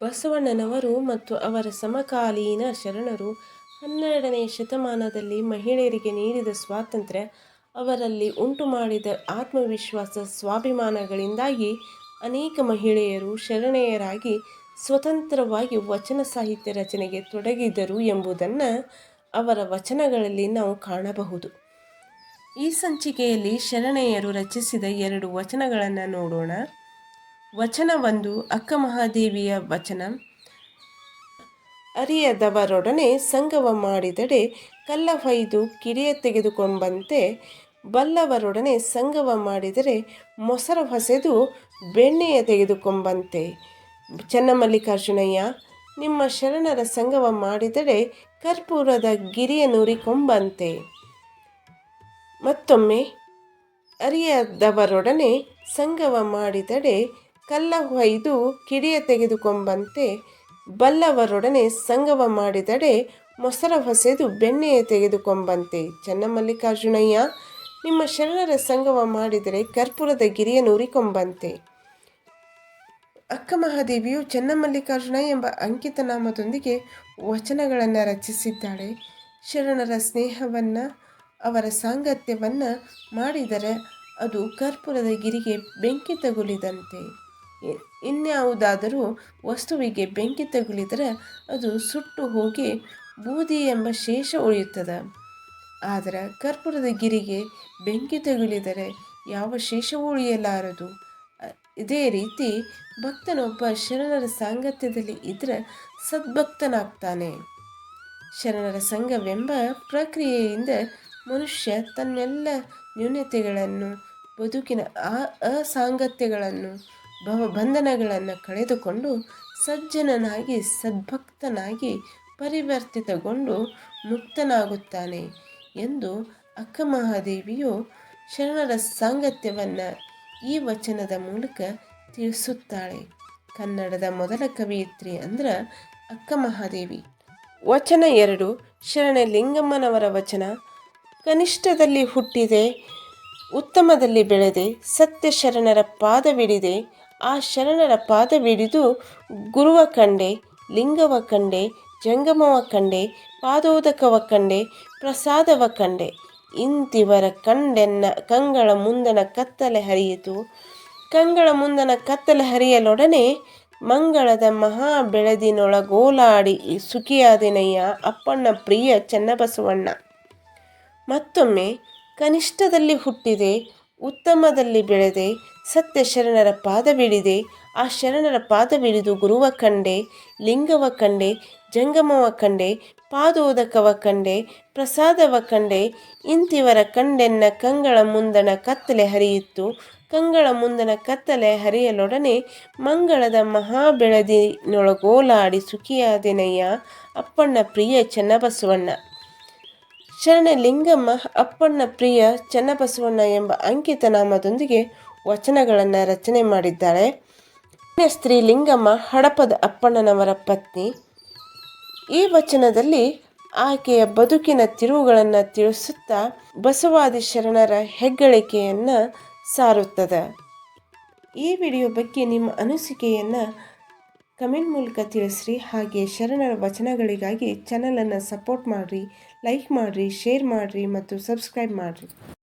ಬಸವಣ್ಣನವರು ಮತ್ತು ಅವರ ಸಮಕಾಲೀನ ಶರಣರು ಹನ್ನೆರಡನೇ ಶತಮಾನದಲ್ಲಿ ಮಹಿಳೆಯರಿಗೆ ನೀಡಿದ ಸ್ವಾತಂತ್ರ್ಯ, ಅವರಲ್ಲಿ ಉಂಟುಮಾಡಿದ ಆತ್ಮವಿಶ್ವಾಸ ಸ್ವಾಭಿಮಾನಗಳಿಂದಾಗಿ ಅನೇಕ ಮಹಿಳೆಯರು ಶರಣೆಯರಾಗಿ ಸ್ವತಂತ್ರವಾಗಿ ವಚನ ಸಾಹಿತ್ಯ ರಚನೆಗೆ ತೊಡಗಿದರು ಎಂಬುದನ್ನು ಅವರ ವಚನಗಳಲ್ಲಿ ನಾವು ಕಾಣಬಹುದು. ಈ ಸಂಚಿಕೆಯಲ್ಲಿ ಶರಣೆಯರು ರಚಿಸಿದ ಎರಡು ವಚನಗಳನ್ನು ನೋಡೋಣ. ವಚನ ಒಂದು ಅಕ್ಕ ಮಹಾದೇವಿಯ ವಚನ. ಅರಿಯದವರೊಡನೆ ಸಂಗವ ಮಾಡಿದಡೆ ಕಲ್ಲ ಹೊಯ್ದು ಕಿಡಿಯ ತೆಗೆದುಕೊಂಬಂತೆ ಬಲ್ಲವರೊಡನೆ ಸಂಗವ ಮಾಡಿದರೆ ಮೊಸರು ಹೊಸೆದು ಬೆಣ್ಣೆಯ ತೆಗೆದುಕೊಂಬಂತೆ. ಚನ್ನಮಲ್ಲಿಕಾರ್ಜುನಯ್ಯ, ನಿಮ್ಮ ಶರಣರ ಸಂಗವ ಮಾಡಿದರೆ ಕರ್ಪೂರದ ಗಿರಿಯ ನುರಿಕೊಂಬಂತೆ. ಮತ್ತೊಮ್ಮೆ, ಅರಿಯದವರೊಡನೆ ಸಂಗವ ಮಾಡಿದಡೆ ಕಲ್ಲ ಹೊಯ್ದು ಕಿಡಿಯ ತೆಗೆದುಕೊಂಬಂತೆ ಬಲ್ಲವರೊಡನೆ ಸಂಗವ ಮಾಡಿದಡೆ ಮೊಸರ ಹೊಸೆದು ಬೆಣ್ಣೆಯ ತೆಗೆದುಕೊಂಬಂತೆ. ಚನ್ನಮಲ್ಲಿಕಾರ್ಜುನಯ್ಯ, ನಿಮ್ಮ ಶರಣರ ಸಂಗವ ಮಾಡಿದರೆ ಕರ್ಪೂರದ ಗಿರಿಯ ನೂರಿಕೊಂಬಂತೆ ಅಕ್ಕ ಮಹಾದೇವಿಯು ಚನ್ನಮಲ್ಲಿಕಾರ್ಜುನ ಎಂಬ ಅಂಕಿತನಾಮದೊಂದಿಗೆ ವಚನಗಳನ್ನು ರಚಿಸಿದ್ದಾಳೆ. ಶರಣರ ಸ್ನೇಹವನ್ನು, ಅವರ ಸಾಂಗತ್ಯವನ್ನು ಮಾಡಿದರೆ ಅದು ಕರ್ಪೂರದ ಗಿರಿಗೆ ಬೆಂಕಿ ತಗುಲಿದಂತೆ. ಇನ್ಯಾವುದಾದರೂ ವಸ್ತುವಿಗೆ ಬೆಂಕಿ ತಗುಲಿದರೆ ಅದು ಸುಟ್ಟು ಹೋಗಿ ಬೂದಿ ಎಂಬ ಶೇಷ ಉಳಿಯುತ್ತದೆ. ಆದರೆ ಕರ್ಪೂರದ ಗಿರಿಗೆ ಬೆಂಕಿ ತಗುಲಿದರೆ ಯಾವ ಶೇಷವೂ ಉಳಿಯಲಾರದು. ಇದೇ ರೀತಿ ಭಕ್ತನೊಬ್ಬ ಶರಣರ ಸಾಂಗತ್ಯದಲ್ಲಿ ಇದ್ದರೆ ಸದ್ಭಕ್ತನಾಗ್ತಾನೆ. ಶರಣರ ಸಂಘವೆಂಬ ಪ್ರಕ್ರಿಯೆಯಿಂದ ಮನುಷ್ಯ ತನ್ನೆಲ್ಲ ನ್ಯೂನತೆಗಳನ್ನು, ಬದುಕಿನ ಆ, ಅಸಾಂಗತ್ಯಗಳನ್ನು ಭವಬಂಧನಗಳನ್ನು ಕಳೆದುಕೊಂಡು ಸಜ್ಜನನಾಗಿ, ಸದ್ಭಕ್ತನಾಗಿ ಪರಿವರ್ತಿತಗೊಂಡು ಮುಕ್ತನಾಗುತ್ತಾನೆ ಎಂದು ಅಕ್ಕ ಮಹಾದೇವಿಯು ಶರಣರ ಸಾಂಗತ್ಯವನ್ನು ಈ ವಚನದ ಮೂಲಕ ತಿಳಿಸುತ್ತಾಳೆ. ಕನ್ನಡದ ಮೊದಲ ಕವಿಯಿತ್ರಿ ಅಂದ್ರೆ ಅಕ್ಕ ಮಹಾದೇವಿ ವಚನ ಎರಡು ಶರಣ ಲಿಂಗಮ್ಮನವರ ವಚನ. ಕನಿಷ್ಠದಲ್ಲಿ ಹುಟ್ಟಿದೆ, ಉತ್ತಮದಲ್ಲಿ ಬೆಳೆದೆ ಸತ್ಯ ಶರಣರ ಪಾದವಿಡಿದೆ ಆ ಶರಣರ ಪಾದವಿಡಿದು ಗುರುವ ಕಂಡೆ, ಲಿಂಗವ ಕಂಡೆ, ಜಂಗಮವ ಕಂಡೆ, ಪಾದೋದಕವ ಕಂಡೆ, ಪ್ರಸಾದವ ಕಂಡೆ. ಇಂತಿವರ ಕಂಡೆನ್ನ ಕಂಗಳ ಮುಂದನ ಕತ್ತಲೆ ಹರಿಯಿತು. ಕಂಗಳ ಮುಂದನ ಕತ್ತಲೆ ಹರಿಯಲೊಡನೆ ಮಂಗಳದ ಮಹಾ ಬೆಳೆದಿನೊಳಗೋಲಾಡಿ ಸುಖಿಯಾದಿನಯ್ಯ ಅಪ್ಪಣ್ಣ ಪ್ರಿಯ ಚನ್ನಬಸವಣ್ಣ. ಮತ್ತೊಮ್ಮೆ ಕನಿಷ್ಠದಲ್ಲಿ ಹುಟ್ಟಿದೆ, ಉತ್ತಮದಲ್ಲಿ ಬೆಳೆದೆ ಸತ್ಯ ಶರಣರ ಪಾದವಿಳಿದೆ ಆ ಶರಣರ ಪಾದವಿಳಿದು ಗುರುವ ಕಂಡೆ, ಲಿಂಗವ ಕಂಡೆ, ಜಂಗಮವ ಕಂಡೆ, ಪಾದೋದಕವ ಕಂಡೆ, ಪ್ರಸಾದವ ಕಂಡೆ, ಇಂತಿವರ ಕಂಡೆನ್ನ ಕಂಗಳ ಮುಂದನ ಕತ್ತಲೆ ಹರಿಯಿತ್ತು. ಕಂಗಳ ಮುಂದನ ಕತ್ತಲೆ ಹರಿಯಲೊಡನೆ ಮಂಗಳದ ಮಹಾ ಬೆಳದಿನೊಳಗೋಲಾಡಿ ಸುಖಿಯಾದೆನಯ್ಯ, ಅಪ್ಪಣ್ಣ ಪ್ರಿಯ ಚನ್ನಬಸವಣ್ಣ. ಶರಣ ಲಿಂಗಮ್ಮ ಅಪ್ಪಣ್ಣ ಪ್ರಿಯ ಚನ್ನಬಸವಣ್ಣ ಎಂಬ ಅಂಕಿತ ನಾಮದೊಂದಿಗೆ ವಚನಗಳನ್ನು ರಚನೆ ಮಾಡಿದ್ದಾಳೆ. ಸ್ತ್ರೀ ಲಿಂಗಮ್ಮ ಹಡಪದ ಅಪ್ಪಣ್ಣನವರ ಪತ್ನಿ. ಈ ವಚನದಲ್ಲಿ ಆಕೆಯ ಬದುಕಿನ ತಿರುವುಗಳನ್ನು ತಿಳಿಸುತ್ತಾ ಬಸವಾದಿ ಶರಣರ ಹೆಗ್ಗಳಿಕೆಯನ್ನು ಸಾರುತ್ತದೆ. ಈ ವಿಡಿಯೋ ಬಗ್ಗೆ ನಿಮ್ಮ ಅನಿಸಿಕೆಯನ್ನು ಕಮೆಂಟ್ ಮೂಲಕ ತಿಳಿಸ್ರಿ. ಹಾಗೆ ಶರಣರ ವಚನಗಳಿಗಾಗಿ ಚಾನಲನ್ನು ಸಪೋರ್ಟ್ ಮಾಡಿರಿ ಲೈಕ್ ಮಾಡಿರಿ ಶೇರ್ ಮಾಡಿರಿ ಮತ್ತು ಸಬ್ಸ್ಕ್ರೈಬ್ ಮಾಡಿರಿ.